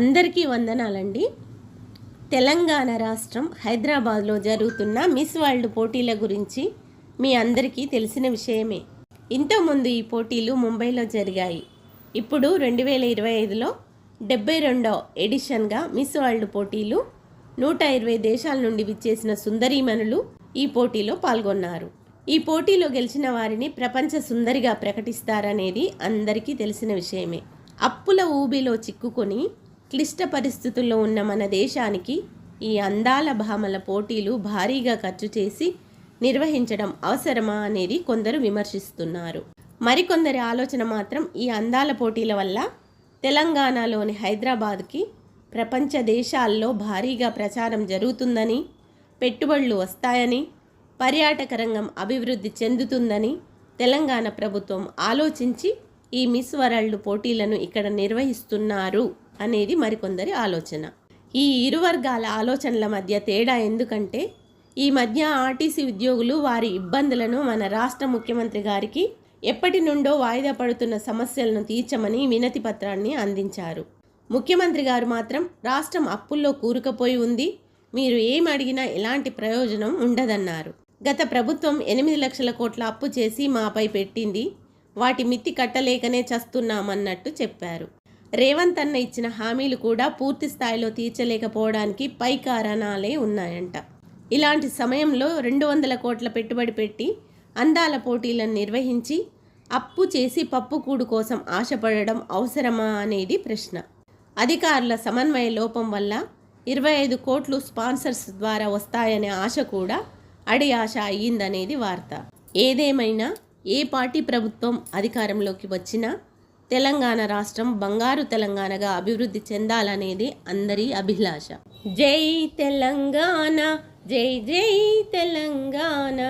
అందరికీ వందనాలండి. తెలంగాణ రాష్ట్రం హైదరాబాద్లో జరుగుతున్న మిస్ వరల్డ్ పోటీల గురించి మీ అందరికీ తెలిసిన విషయమే. ఇంతకుముందు ఈ పోటీలు ముంబైలో జరిగాయి. ఇప్పుడు రెండు వేల ఇరవై ఐదులో డెబ్బై రెండో ఎడిషన్గా మిస్ వరల్డ్ పోటీలు నూట ఇరవై దేశాల నుండి విచ్చేసిన సుందరీమణులు ఈ పోటీలో పాల్గొన్నారు. ఈ పోటీలో గెలిచిన వారిని ప్రపంచ సుందరిగా ప్రకటిస్తారనేది అందరికీ తెలిసిన విషయమే. అప్పుల ఊబిలో చిక్కుకొని క్లిష్ట పరిస్థితుల్లో ఉన్న మన దేశానికి ఈ అందాల భామల పోటీలు భారీగా ఖర్చు చేసి నిర్వహించడం అవసరమా అనేది కొందరు విమర్శిస్తున్నారు. మరికొందరి ఆలోచన మాత్రం ఈ అందాల పోటీల వల్ల తెలంగాణలోని హైదరాబాద్కి ప్రపంచ దేశాల్లో భారీగా ప్రచారం జరుగుతుందని పెట్టుబడులు వస్తాయని పర్యాటక రంగం అభివృద్ధి చెందుతుందని తెలంగాణ ప్రభుత్వం ఆలోచించి ఈ మిస్ వరల్డ్ పోటీలను ఇక్కడ నిర్వహిస్తున్నారు. అనేది మరికొందరి ఆలోచన. ఈ ఇరు వర్గాల ఆలోచనల మధ్య తేడా ఎందుకంటే ఈ మధ్య ఆర్టీసీ ఉద్యోగులు వారి ఇబ్బందులను మన రాష్ట్ర ముఖ్యమంత్రి గారికి ఎప్పటి నుండో వాయిదా పడుతున్న సమస్యలను తీర్చమని వినతి పత్రాన్ని అందించారు. ముఖ్యమంత్రి గారు మాత్రం రాష్ట్రం అప్పుల్లో కూరుకుపోయి ఉంది మీరు ఏం అడిగినా ఎలాంటి ప్రయోజనం ఉండదన్నారు. గత ప్రభుత్వం ఎనిమిది లక్షల కోట్ల అప్పు చేసి మాపై పెట్టింది వాటి మిత్తి కట్టలేకనే చస్తున్నామన్నట్టు చెప్పారు. రేవంత్ అన్న ఇచ్చిన హామీలు కూడా పూర్తి స్థాయిలో తీర్చలేకపోవడానికి పై కారణాలే ఉన్నాయంట. ఇలాంటి సమయంలో రెండు వందల కోట్ల పెట్టుబడి పెట్టి అందాల పోటీలను నిర్వహించి అప్పు చేసి పప్పుకూడు కోసం ఆశపడడం అవసరమా అనేది ప్రశ్న. అధికారుల సమన్వయ లోపం వల్ల ఇరవై ఐదు కోట్లు స్పాన్సర్స్ ద్వారా వస్తాయనే ఆశ కూడా అడి ఆశ అయ్యిందనేది వార్త. ఏదేమైనా ఏ పార్టీ ప్రభుత్వం అధికారంలోకి వచ్చినా తెలంగాణ రాష్ట్రం బంగారు తెలంగాణగా అభివృద్ధి చెందాలనేది అందరి అభిలాష. జై తెలంగాణ జై జై తెలంగాణ.